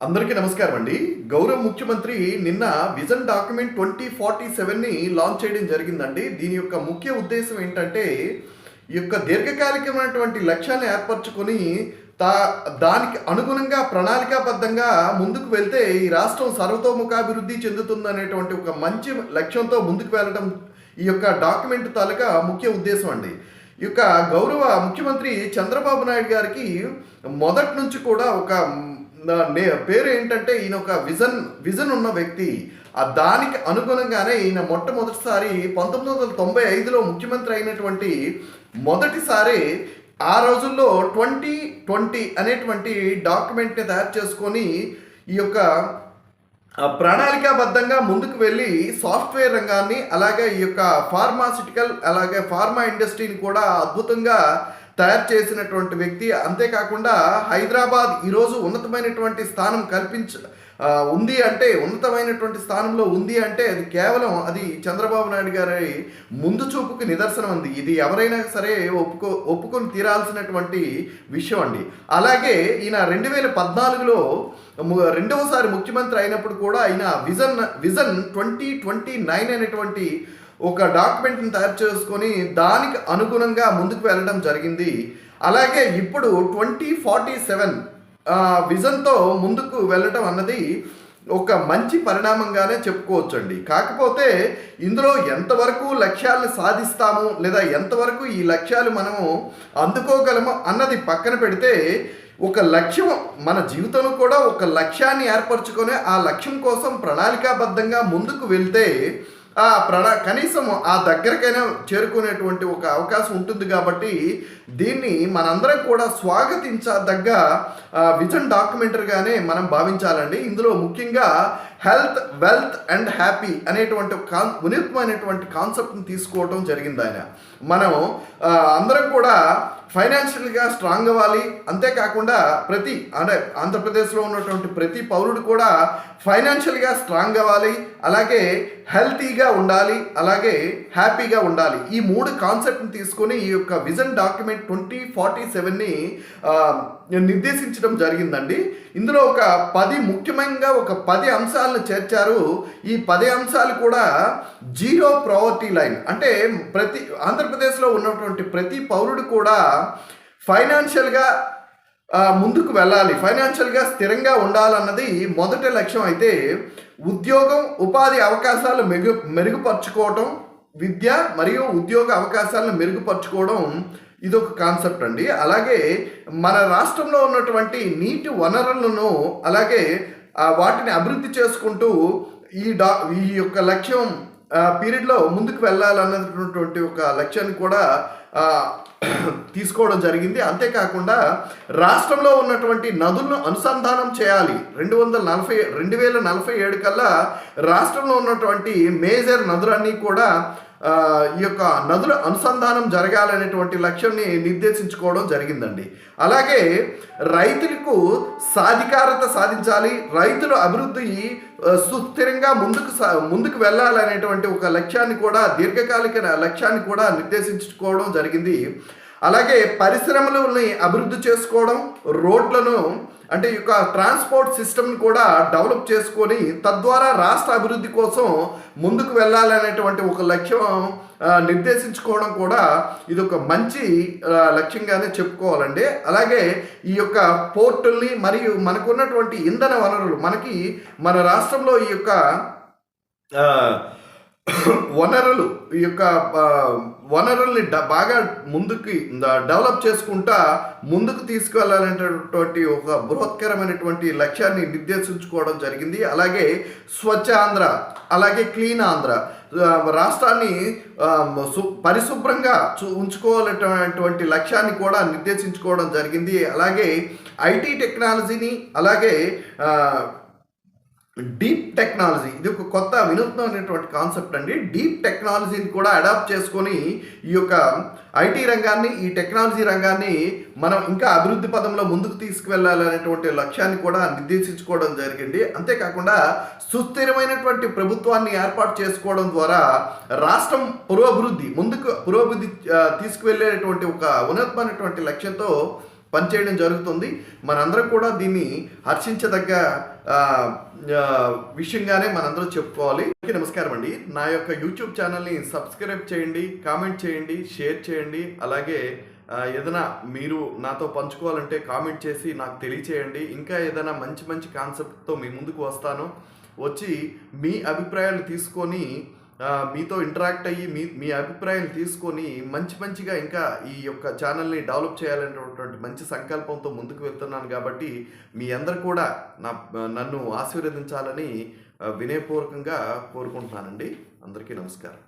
అందరికీ నమస్కారం అండి. గౌరవ ముఖ్యమంత్రి నిన్న విజన్ డాక్యుమెంట్ ట్వంటీ ఫార్టీ సెవెన్ని లాంచ్ చేయడం జరిగిందండి. దీని యొక్క ముఖ్య ఉద్దేశం ఏంటంటే ఈ యొక్క దీర్ఘకాలికమైనటువంటి లక్ష్యాన్ని ఏర్పరచుకొని తా దానికి అనుగుణంగా ప్రణాళికాబద్ధంగా ముందుకు వెళ్తే ఈ రాష్ట్రం సర్వతోముఖాభివృద్ధి చెందుతుందనేటువంటి ఒక మంచి లక్ష్యంతో ముందుకు వెళ్ళడం ఈ యొక్క డాక్యుమెంట్ తాలూకా ముఖ్య ఉద్దేశం అండి. ఈ యొక్క గౌరవ ముఖ్యమంత్రి చంద్రబాబు నాయుడు గారికి మొదటి నుంచి కూడా ఒక పేరు ఏంటంటే ఈయన ఒక విజన్ విజన్ ఉన్న వ్యక్తి. ఆ దానికి అనుగుణంగానే ఈయన మొట్టమొదటిసారి పంతొమ్మిది వందల తొంభై ఐదులో ముఖ్యమంత్రి అయినటువంటి మొదటిసారి ఆ రోజుల్లో ట్వంటీ ట్వంటీ అనేటువంటి డాక్యుమెంట్ని తయారు చేసుకొని ఈ యొక్క ప్రణాళికాబద్ధంగా ముందుకు వెళ్ళి సాఫ్ట్వేర్ రంగాన్ని అలాగే ఈ యొక్క ఫార్మాసిటికల్ అలాగే ఫార్మా ఇండస్ట్రీని కూడా అద్భుతంగా తయారు చేసినటువంటి వ్యక్తి అంతేకాకుండా హైదరాబాద్ ఈరోజు ఉన్నతమైనటువంటి స్థానం కల్పించ ఉంది అంటే ఉన్నతమైనటువంటి స్థానంలో ఉంది అంటే అది కేవలం అది చంద్రబాబు నాయుడు గారి ముందు చూపుకు నిదర్శనం ఉంది ఇది ఎవరైనా సరే ఒప్పుకో ఒప్పుకొని తీరాల్సినటువంటి విషయం అండి. అలాగే ఈయన రెండు వేల పద్నాలుగులో రెండవసారి ముఖ్యమంత్రి అయినప్పుడు కూడా ఆయన vision vision twenty twenty nine అనేటువంటి ఒక డాక్యుమెంట్ని తయారు చేసుకొని దానికి అనుగుణంగా ముందుకు వెళ్ళడం జరిగింది. అలాగే ఇప్పుడు ట్వంటీ ఫార్టీ సెవెన్ విజన్తో ముందుకు వెళ్ళటం అన్నది ఒక మంచి పరిణామంగానే చెప్పుకోవచ్చండి. కాకపోతే ఇందులో ఎంతవరకు లక్ష్యాలను సాధిస్తాము లేదా ఎంతవరకు ఈ లక్ష్యాలు మనము అందుకోగలము అన్నది పక్కన పెడితే ఒక లక్ష్యం మన జీవితంలో కూడా ఒక లక్ష్యాన్ని ఏర్పరచుకొని ఆ లక్ష్యం కోసం ప్రణాళికాబద్ధంగా ముందుకు వెళ్తే ఆ ప్రణ కనీసం ఆ దగ్గరకైనా చేరుకునేటువంటి ఒక అవకాశం ఉంటుంది కాబట్టి దీన్ని మనందరం కూడా స్వాగతించదగ్గ విజన్ డాక్యుమెంటరీగానే మనం భావించాలండి. ఇందులో ముఖ్యంగా హెల్త్ వెల్త్ అండ్ హ్యాపీ అనేటువంటి కాన్ వినూత్నమైనటువంటి కాన్సెప్ట్ని తీసుకోవడం జరిగింది ఆయన. మనం అందరం కూడా ఫైనాన్షియల్గా స్ట్రాంగ్ అవ్వాలి. అంతేకాకుండా ప్రతి అంటే ఆంధ్రప్రదేశ్లో ఉన్నటువంటి ప్రతి పౌరుడు కూడా ఫైనాన్షియల్గా స్ట్రాంగ్ అవ్వాలి. అలాగే హెల్తీగా ఉండాలి. అలాగే హ్యాపీగా ఉండాలి. ఈ మూడు కాన్సెప్ట్ని తీసుకొని ఈ యొక్క విజన్ డాక్యుమెంట్ ట్వంటీ ఫార్టీ సెవెన్ని నిర్దేశించడం జరిగిందండి. ఇందులో ఒక పది ముఖ్యమైన ఒక పది అంశాలను చేర్చారు. ఈ పది అంశాలు కూడా జీరో ప్రావర్టీ లైన్. అంటే ప్రతి ఆంధ్రప్రదేశ్లో ఉన్నటువంటి ప్రతి పౌరుడు కూడా ఫైనాన్షియల్గా ముందుకు వెళ్ళాలి. ఫైనాన్షియల్గా స్థిరంగా ఉండాలన్నది మొదటి లక్ష్యం. అయితే ఉద్యోగం ఉపాధి అవకాశాలు మెరుగు మెరుగుపరుచుకోవటం విద్య మరియు ఉద్యోగ అవకాశాలను మెరుగుపరుచుకోవడం ఇదొక కాన్సెప్ట్ అండి. అలాగే మన రాష్ట్రంలో ఉన్నటువంటి నీటి వనరులను అలాగే వాటిని అభివృద్ధి చేసుకుంటూ ఈ డా ఈ యొక్క లక్ష్యం పీరియడ్లో ముందుకు వెళ్ళాలన్నటువంటి ఒక లక్ష్యాన్ని కూడా తీసుకోవడం జరిగింది. అంతేకాకుండా రాష్ట్రంలో ఉన్నటువంటి నదులను అనుసంధానం చేయాలి. రెండు వందల నలభై రెండు వేల నలభై ఏడు కల్లా రాష్ట్రంలో ఉన్నటువంటి మేజర్ నదులన్నీ కూడా ఈ యొక్క నదుల అనుసంధానం జరగాలనేటువంటి లక్ష్యాన్ని నిర్దేశించుకోవడం జరిగిందండి. అలాగే రైతులకు సాధికారత సాధించాలి రైతుల అభివృద్ధి సుస్థిరంగా ముందుకు సా ముందుకు వెళ్ళాలనేటువంటి ఒక లక్ష్యాన్ని కూడా దీర్ఘకాలిక లక్ష్యాన్ని కూడా నిర్దేశించుకోవడం జరిగింది. అలాగే పరిశ్రమలని అభివృద్ధి చేసుకోవడం రోడ్లను అంటే ఈ యొక్క ట్రాన్స్పోర్ట్ సిస్టమ్ని కూడా డెవలప్ చేసుకొని తద్వారా రాష్ట్ర అభివృద్ధి కోసం ముందుకు వెళ్ళాలనేటువంటి ఒక లక్ష్యం నిర్దేశించుకోవడం కూడా ఇది ఒక మంచి లక్ష్యంగానే చెప్పుకోవాలండి. అలాగే ఈ యొక్క పోర్టుల్ని మరియు మనకున్నటువంటి ఇంధన వనరులు మనకి మన రాష్ట్రంలో ఈ యొక్క వనరులు ఈ యొక్క వనరుల్ని డ- బాగా ముందుకి డెవలప్ చేసుకుంటా ముందుకు తీసుకువెళ్ళాలనేటటువంటి ఒక బృహత్కరమైనటువంటి లక్ష్యాన్ని నిర్దేశించుకోవడం జరిగింది. అలాగే స్వచ్ఛ ఆంధ్ర అలాగే క్లీన్ ఆంధ్ర రాష్ట్రాన్ని సు- పరిశుభ్రంగా చూ ఉంచుకోవాలనేటువంటి లక్ష్యాన్ని కూడా నిర్దేశించుకోవడం జరిగింది. అలాగే ఐటీ టెక్నాలజీని అలాగే డీప్ టెక్నాలజీ. ఇది ఒక కొత్త వినూత్నమైనటువంటి కాన్సెప్ట్ అండి. డీప్ టెక్నాలజీని కూడా అడాప్ట్ చేసుకొని ఈ యొక్క ఐటీ రంగాన్ని ఈ టెక్నాలజీ రంగాన్ని మనం ఇంకా అభివృద్ధి పదంలో ముందుకు తీసుకువెళ్ళాలనేటువంటి లక్ష్యాన్ని కూడా నిర్దేశించుకోవడం జరిగింది. అంతేకాకుండా సుస్థిరమైనటువంటి ప్రభుత్వాన్ని ఏర్పాటు చేసుకోవడం ద్వారా రాష్ట్రం పురోభివృద్ధి ముందుకు పురోభివృద్ధి తీసుకువెళ్ళేటువంటి ఒక ఉన్నతమైనటువంటి లక్ష్యంతో పనిచేయడం జరుగుతుంది. మనందరం కూడా దీన్ని హర్షించదగ్గ విషయంగానే మనందరూ చెప్పుకోవాలి. నమస్కారం అండి. నా యొక్క యూట్యూబ్ ఛానల్ని సబ్స్క్రైబ్ చేయండి కామెంట్ చేయండి షేర్ చేయండి. అలాగే ఏదైనా మీరు నాతో పంచుకోవాలంటే కామెంట్ చేసి నాకు తెలియచేయండి. ఇంకా ఏదైనా మంచి మంచి కాన్సెప్ట్తో మీ ముందుకు వస్తాను. వచ్చి మీ అభిప్రాయాలు తీసుకొని మీతో ఇంటరాక్ట్ అయ్యి మీ మీ అభిప్రాయాలు తీసుకొని మంచి మంచిగా ఇంకా ఈ యొక్క ఛానల్ని డెవలప్ చేయాలనేటువంటి మంచి సంకల్పంతో ముందుకు వెళ్తున్నాను కాబట్టి మీ అందరు కూడా నా నన్ను ఆశీర్వదించాలని వినయపూర్వకంగా కోరుకుంటున్నానండి. అందరికీ నమస్కారం.